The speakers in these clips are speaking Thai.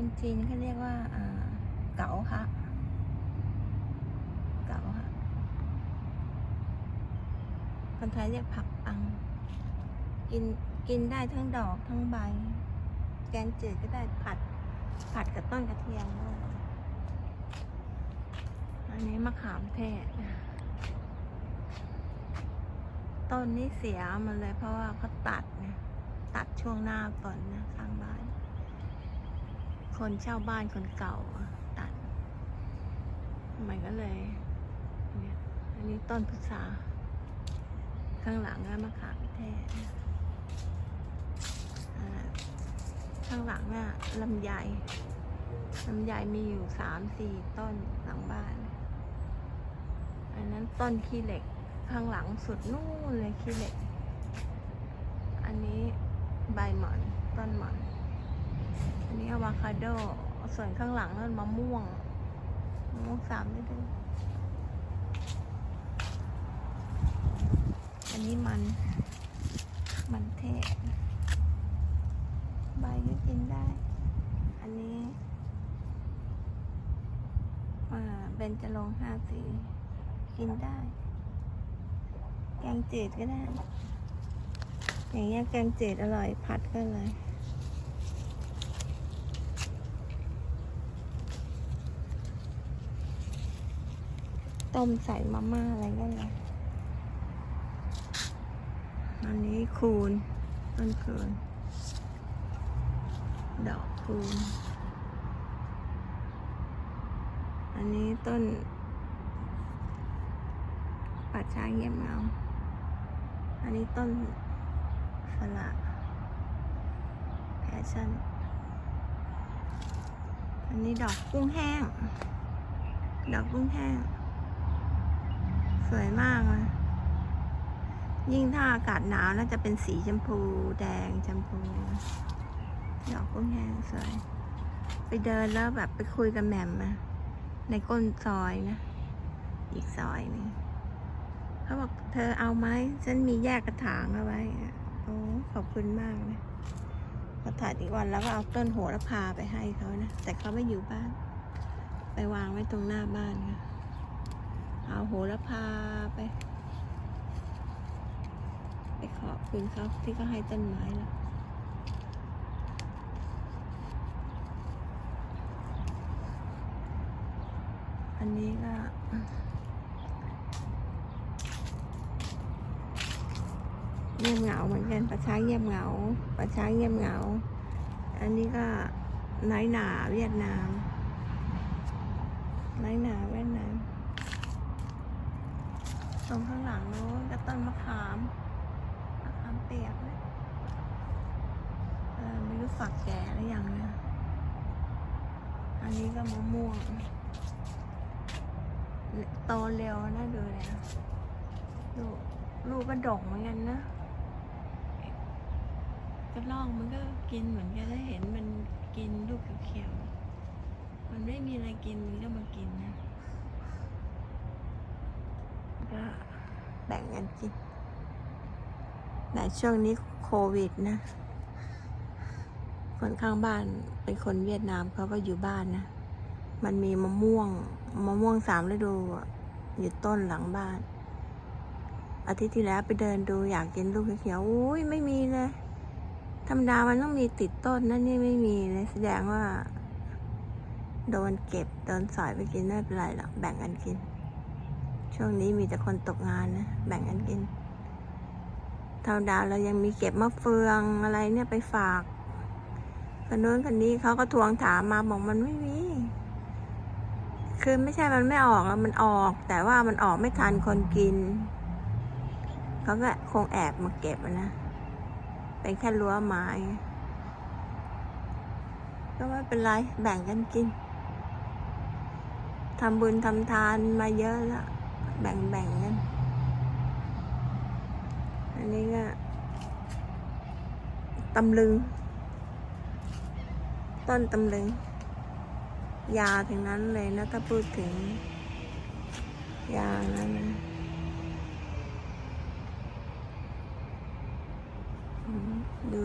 คนจีนเขาเรียกว่าเก๋าฮะเก๋าฮะคนไทยเรียกผักปัง กินกินได้ทั้งดอกทั้งใบ แกงจืดก็ได้ผัด ผัดกับต้นกระเทียมด้วยอันนี้มะขามเทศต้นนี้เสียมันเลยเพราะว่าเขาตัดเนี่ยตัดช่วงหน้าก่อนนะข้างบ้าน คนเช่าบ้านคนเก่าตัด มันก็เลยเนี่ยอันนี้ต้นพุทราข้างหลังก็มะขามเทศอ่าข้างหลังน่ะลำไยลำไยมีอยู่สามสี่ต้นหลังบ้าน อันนั้นต้นขี้เหล็กข้างหลังสุดนู่นเลยขี้เหล็ก อันนี้ใบหมอนต้นหมอน อันนี้อะวาคาโด ส่วนข้างหลังนั่นมะม่วงมะม่วงสามฤดูอันนี้มัน มันเทศใบก็กินได้ อันนี้อ่าเบญจรงห้าสี กินได้ แกงจืดก็ได้ อย่างเงี้ยแกงจืดอร่อยผัดก็เลย ต้มใส่มาม่าอะไรก็ได้อันนี้คูณต้นคูณดอกคูณอันนี้ต้นปัดช้างเงียบเงาอันนี้ต้นสละแพชชั่น อันนี้ดอกกุ้งแห้ง ดอกกุ้งแห้ง สวยมากเลยยิ่งถ้าอากาศหนาวน่าจะเป็นสีชมพู แดงชมพู ดอกกุ้งแห้งสวย ไปเดินแล้วแบบไปคุยกับแหม่มอะในก้นซอยนะ อีกซอยหนึงเขาบอกเธอเอาไหมฉันมีแยกกระถางเอาไว้อะโอ้ขอบคุณมากนะพอถ่ายอีกวันแล้วก็เอาต้นโหระพาไปให้เขานะ แต่เขาไม่อยู่บ้าน ไปวางไว้ตรงหน้าบ้านค่ะ เอาโหระพาไป ไปขอบคุณเขาที่เขาให้ต้นไม้แล้วอันนี้ก็เงียบเหงาเหมือนกันประช้าเงียบเหงาประช้าเงียบเหงา อันนี้ก็น้อยหนาเวียดนามน้อยหนาเวียดนาม ตรงข้างหลังโน้นก็ต้นมะขามมะขามเปียกเออไม่รู้ฝักแก่หรือยังนะอันนี้ก็มะม่วงโตเร็วน่าดูเลยนะลูลูกก็ดกเหมือนกันนะกระรอกมันก็กินเหมือนกันได้เห็นมันกินลูกเขียวๆมันไม่มีอะไรกินมันก็มากินนะ ก็แบ่งกันกินแต่ช่วงนี้โควิดนะ คนข้างบ้านเป็นคนเวียดนามเขาก็อยู่บ้านนะ มันมีมะม่วงมะม่วงสามฤดูอยู่ต้นหลังบ้าน อาทิตย์ที่แล้วไปเดินดูอยากกินลูกเขียวอุ้ยไม่มีเลยธรรมดามันต้องมีติดต้นนั่นนี่ไม่มีเลยแสดงว่า โดนเก็บโดนสอยไปกินไม่เป็นไรหรอกแบ่งกันกิน ช่วงนี้มีแต่คนตกงานนะ แบ่งกันกินธรรมดาวเรายังมีเก็บมะเฟืองอะไรเนี่ยไปฝากคนนู้นคนนี้เขาก็ทวงถามมาบอกมันไม่มีคือไม่ใช่มันไม่ออกแล้วมันออก แต่ว่ามันออกไม่ทันคนกินเขาก็คงแอบมาเก็บนะเป็นแค่รั้วไม้ก็ไม่เป็นไรแบ่งกันกินทำบุญทำทานมาเยอะแล้ว แบ่งแบ่งกัน อันนี้ก็ตำลึง ต้นตำลึง ยาถึงนั้นเลยนะ ถ้าพูดถึง ยานั้นดู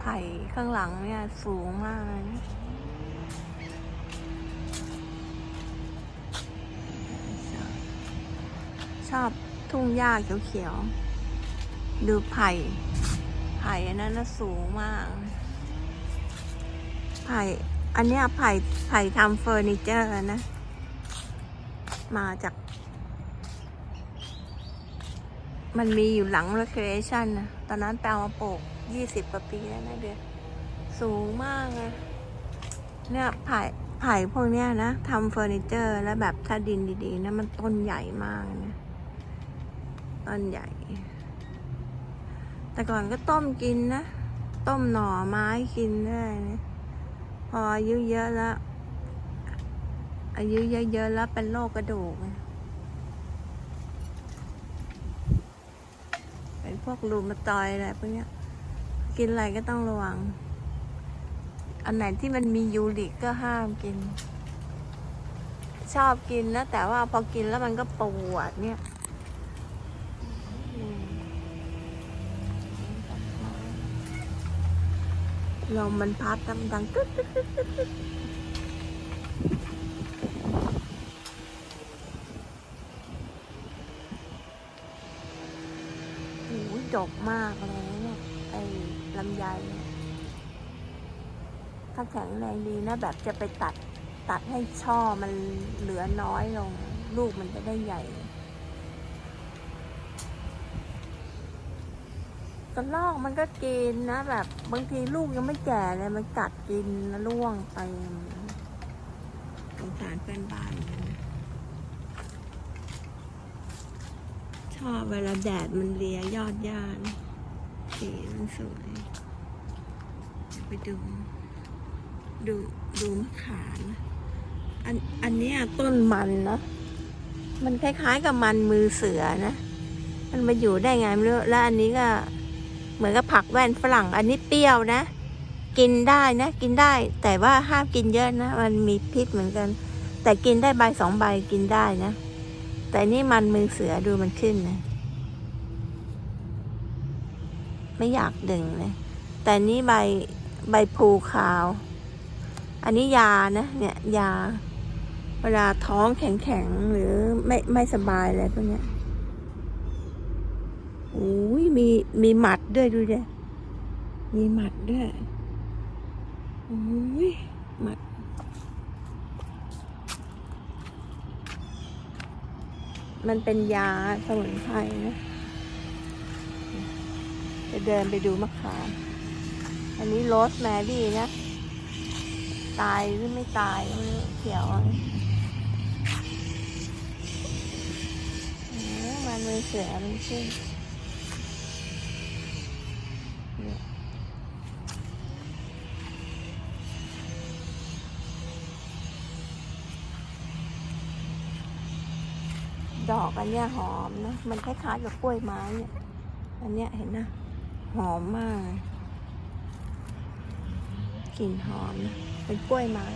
ไผ่ข้างหลังเนี่ย สูงมากเลยนะ อบทุ่งหญ้าเขียวๆ ดูไผ่ ไผ่อันนั้นนะสูงมาก ไผ่ อันเนี้ยไผ่ ไผ่ทำเฟอร์นิเจอร์นะ มาจาก มันมีอยู่หลัง recreation นะ ตอนนั้นแปลมาปลูกยี่สิบกว่าปีแล้วนะเดือนสูงมากเลยเนี่ยไผ่ไผ่พวกเนี้ยนะทำเฟอร์นิเจอร์ แล้วแบบถ้าดินดีๆนะมันต้นใหญ่มากนะ ต้นใหญ่ แต่ก่อนก็ต้มกินนะ ต้มหน่อไม้กินได้นะพออายุเยอะแล้ว อายุเยอะๆแล้วเป็นโรคกระดูก เป็นพวกรูมาตอยอะไรพวกเนี้ย กินอะไรก็ต้องระวัง อันไหนที่มันมียูริกก็ห้ามกิน ชอบกินนะ แต่ว่าพอกินแล้วมันก็ปวดเนี่ย ลมมันพัดน้ำดังกึ๊กกึ๊กกึ๊กกึ๊กกึ๊กโอ้ยดกมากเลยเนี่ยไอ้ลำไยเนี่ยถ้าแข็งแรงดีนะ แบบจะไปตัดตัดให้ช่อมันเหลือน้อยลง ลูกมันจะได้ใหญ่ กระลอกมันก็กินนะ แบบ บางทีลูกยังไม่แก่เลยมันกัดกินแล้วล่วงไปสงสารเพื่อนบ้านชอบเวลาแดดมันเลียยอดหญ้านสีมันสวยไปดูดูดูมะขามนอันอันนี้ต้นมันนะมันคล้ายๆกับมันมือเสือนะ มันมาอยู่ได้ไงไม่รู้ แล้วอันนี้ก็ เหมือนกับผักแว่นฝรั่ง อันนี้เปรี้ยวนะ กินได้นะ กินได้ แต่ว่าห้ามกินเยอะนะ มันมีพิษเหมือนกัน แต่กินได้ใบสองใบกินได้นะ แต่นี่มันมือเสือดูมันขึ้นนะ ไม่อยากดึงเลย แต่นี่ใบใบพลูขาว อันนี้ยานะ เนี่ยยา เวลาท้องแข็งๆหรือไม่ไม่สบายอะไรพวกเนี้ย โอ้ยมีมีหมัดด้วยดูดิมีหมัดด้วยโอ้ยหมัดมันเป็นยาสมุนไพรนะจะเดินไปดูมะขาม อันนี้โรสแมรี่นะ ตายหรือไม่ตายไม่รู้เขียวโอ้มันเลยเสือมันขึ้น อันเนี้ยหอมนะ มันคล้ายๆกับกล้วยไม้เนี่ย อันเนี้ยเห็นนะ หอมมากกลิ่นหอมนะเป็นกล้วยไม้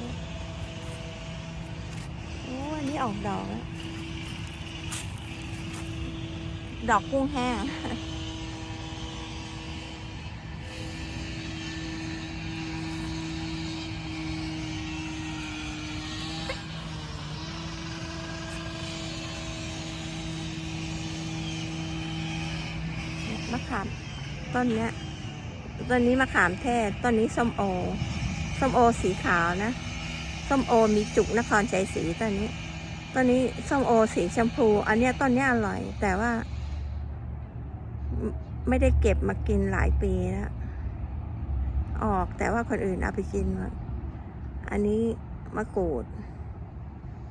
โอ้อันนี้ออกดอกแล้วดอกกุ้งแห้ง ขามต้นเนี้ยต้นนี้มะขามเทศต้นนี้ส้มโอส้มโอสีขาวนะส้มโอมีจุกนครชัยศรีต้นนี้ต้นนี้ส้มโอสีชมพู อันเนี้ยต้นเนี้ยอร่อย แต่ว่าไม่ไม่ได้เก็บมากินหลายปีแล้วออกแต่ว่าคนอื่นเอาไปกินหมดอันนี้มะกรูด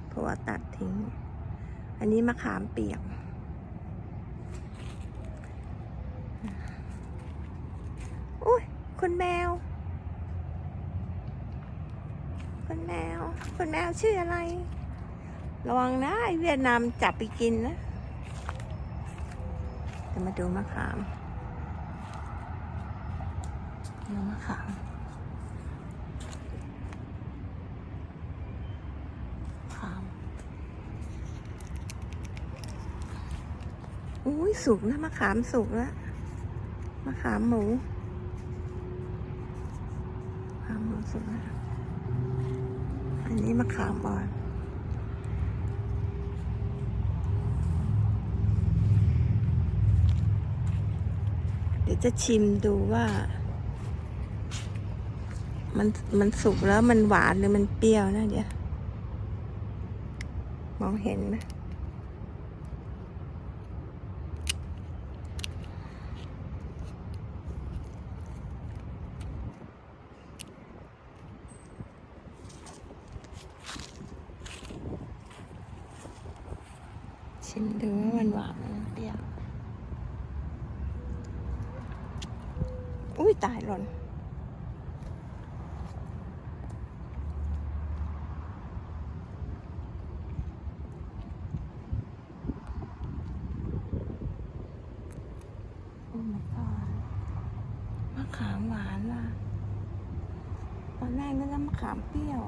เพราะว่าตัดทิ้ง อันนี้มะขามเปียก อุ้ย คุณแมว คุณแมว คุณแมวชื่ออะไร ระวังนะไอเวียดนามจับไปกินนะ จะมาดูมะขามดูมะขามขามอุ้ยสุกนะมะขามสุกแล้วมะขามหมู สูอันนี้มะขามอ่อนเดี๋ยวจะชิมดูว่า มันมันสุกแล้วมันหวานหรือมันเปรี้ยวนะเดี๋ยว มองเห็นไหม ขามหวานว่ะตอนแรกนึกว่ามะขามเปรี้ยว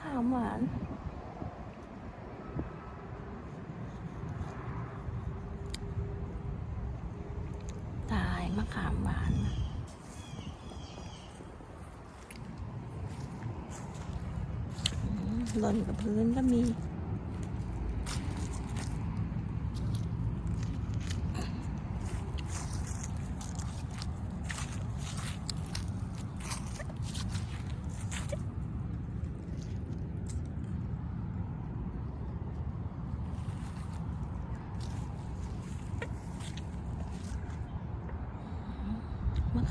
ขามหวานตายมะขามหวานว่ะหล่นกับพื้นก็มี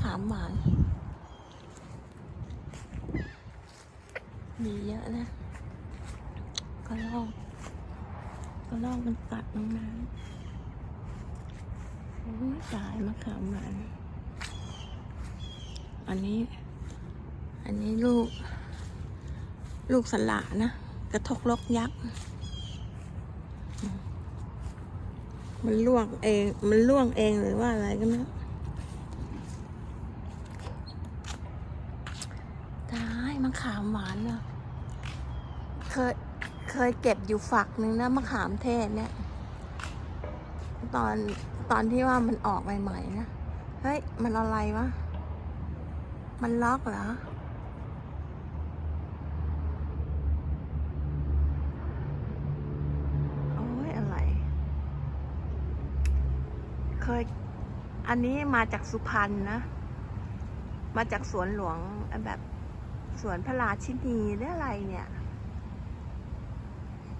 ขามหวาน มีเยอะนะก็ลอกก็ลอกมันกัดลงมาโอ้ยตายมะขามหวาน อันนี้ อันนี้ลูก ลูกสละนะ กระทกลกยักษ์มันล่วงเอง มันล่วงเองหรือว่าอะไรก็ไม่รู้ ตายมะขามหวานอะเคยเคยเก็บอยู่ฝักหนึ่งนะมะขามเทศเนี่ย ตอนตอนที่ว่ามันออกใหม่ๆนะเฮ้ยมันอะไรวะมันล็อกเหรอโอ้ยอะไร เคย อันนี้มาจากสุพรรณนะ มาจากสวนหลวงแบบ สวนพระราชินีหรืออะไรเนี่ย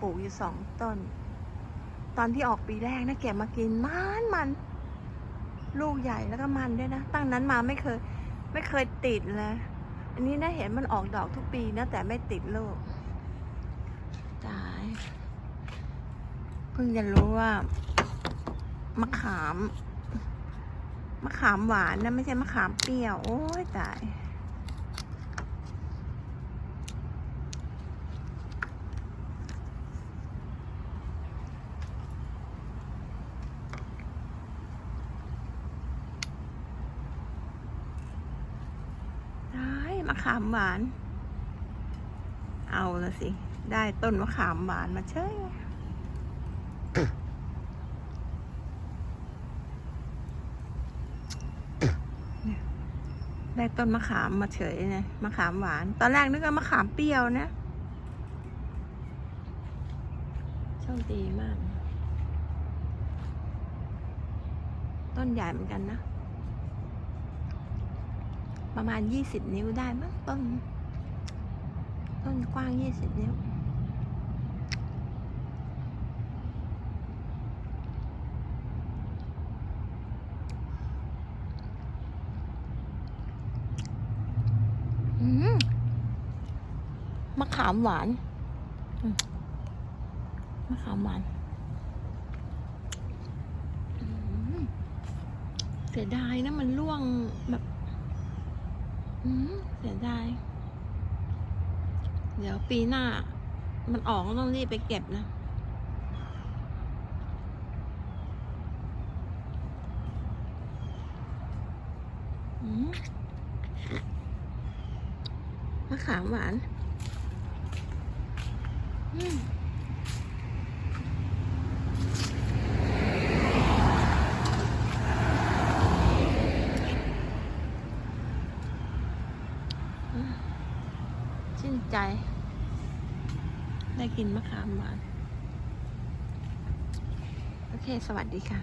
ปลูกอยู่สองต้น ตอนที่ออกปีแรกนะเก็บมากินมันมัน ลูกใหญ่แล้วก็มันด้วยนะ ตั้งนั้นมาไม่เคย ไม่เคยติดเลย อันนี้นะเห็นมันออกดอกทุกปีนะแต่ไม่ติดลูกตายเพิ่งจะรู้ว่ามะขาม มะขามหวานนะไม่ใช่มะขามเปรี้ยว โอ้ยตาย ได้มะ ขามหวาน เอาละสิ ได้ต้นมะขามหวานมาเชยได้ต้นมะขามมาเฉยนะมะขามหวาน ตอนแรกนึกว่ามะขามเปรี้ยวนะโชคดีมาก ต้นใหญ่เหมือนกันนะ ประมาณยี่สิบนิ้วได้มั้งต้น ต้นกว้างยี่สิบนิ้ว มะขามหวาน มะขามหวานเสียดายนะมันร่วงแบบ เสียดายเดี๋ยวปีหน้า มันออกก็ต้องรีบไปเก็บนะมมะขามหวาน อืมอืมชื่นใจ ได้ กินมะขามหวาน โอเค สวัสดีค่ะ